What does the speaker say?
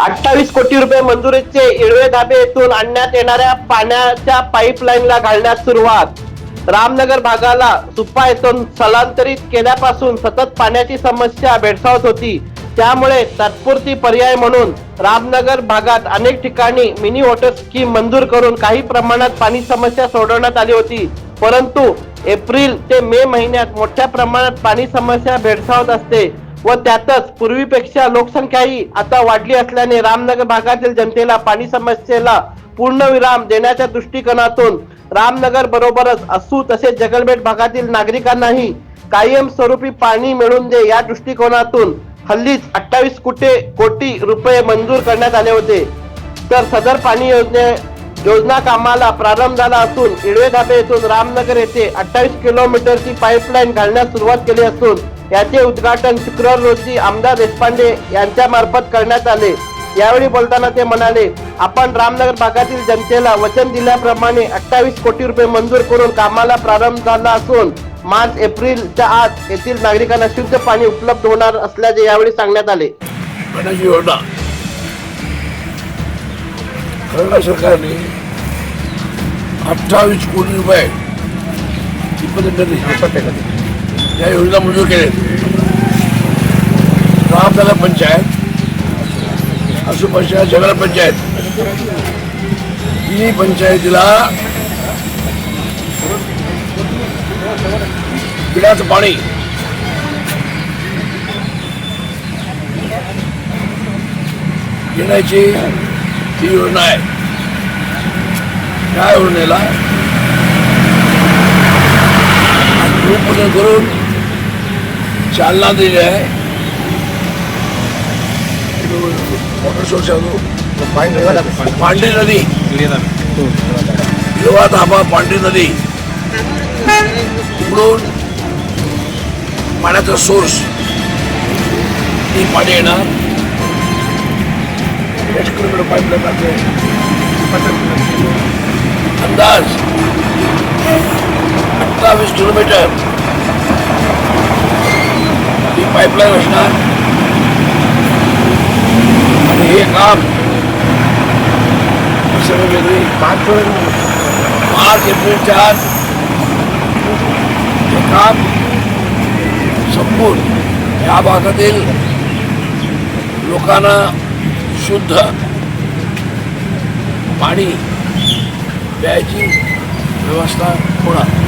अठ्ठावीस कोटी रुपये मंजुरीचे इळवे धाबे येथून आणण्यात येणाऱ्या पाण्याच्या पाईपलाईनला घालण्यास सुरुवात. रामनगर भागाला सुप्पा येथून स्थलांतरित केल्यापासून सतत पाण्याची समस्या भेडसावत होती. त्यामुळे तात्पुरती पर्याय म्हणून रामनगर भागात अनेक ठिकाणी मिनी वॉटर स्कीम मंजूर करून काही प्रमाणात पाणी समस्या सोडवण्यात आली होती. परंतु एप्रिल ते मे महिन्यात मोठ्या प्रमाणात पाणी समस्या भेडसावत असते. व त्यातच पूर्वीपेक्षा लोकसंख्याही आता वाढली असल्याने रामनगर भागातील जनतेला पाणी समस्येला पूर्णविराम देण्याच्या दृष्टिकोनातून रामनगर बरोबरच असू तसेच जगलबेट भागातील नागरिकांनाही कायमस्वरूपी पाणी मिळून दे या दृष्टिकोनातून हल्लीच अठ्ठावीस कुटे कोटी रुपये मंजूर करण्यात आले होते. तर सदर पाणी योजने योजना कामाला प्रारंभ झाला असून इडवे धाबे येथून रामनगर येथे अठ्ठावीस किलोमीटरची पाईपलाईन घालण्यास सुरुवात केली असून याचे उद्घाटन शुक्रवार रोजी आमदार देशपांडे यांच्या मार्फत करण्यात आले. यावेळी बोलताना ते म्हणाले आपण रामनगर भागातील जनतेला वचन दिल्याप्रमाणे अठ्ठावीस कोटी रुपये मंजूर करून कामाला प्रारंभ झाला असून मार्च एप्रिलच्या आत येथील नागरिकांना शुद्ध पाणी उपलब्ध होणार असल्याचे यावेळी सांगण्यात आले. योजना सरकारने अठ्ठावीस कोटी रुपये या योजना मंजूर केल्या रामनगर पंचायत असू पंचायत जगल पंचायत. ही पंचायतीला पिण्याचं पाणी. घेण्याची ही योजना आहे. त्या योजनेला रूपपूजन करून चालना दिली आहे. वॉटर सोर्स पांढरी नदी. लोहा धाबा पांढरी नदी. इकडून पाण्याचा सोर्स ती पाणी येणार. एक किलोमीटर पाईपलाईन टाकले अंदाज अठ्ठावीस किलोमीटर. ही पाईपलाईन असणार आणि हे काम सगळं वेगळी मार्च एप्रिलच्या आत हे काम संपून या भागातील लोकांना शुद्ध पाणी द्यायची व्यवस्था होणार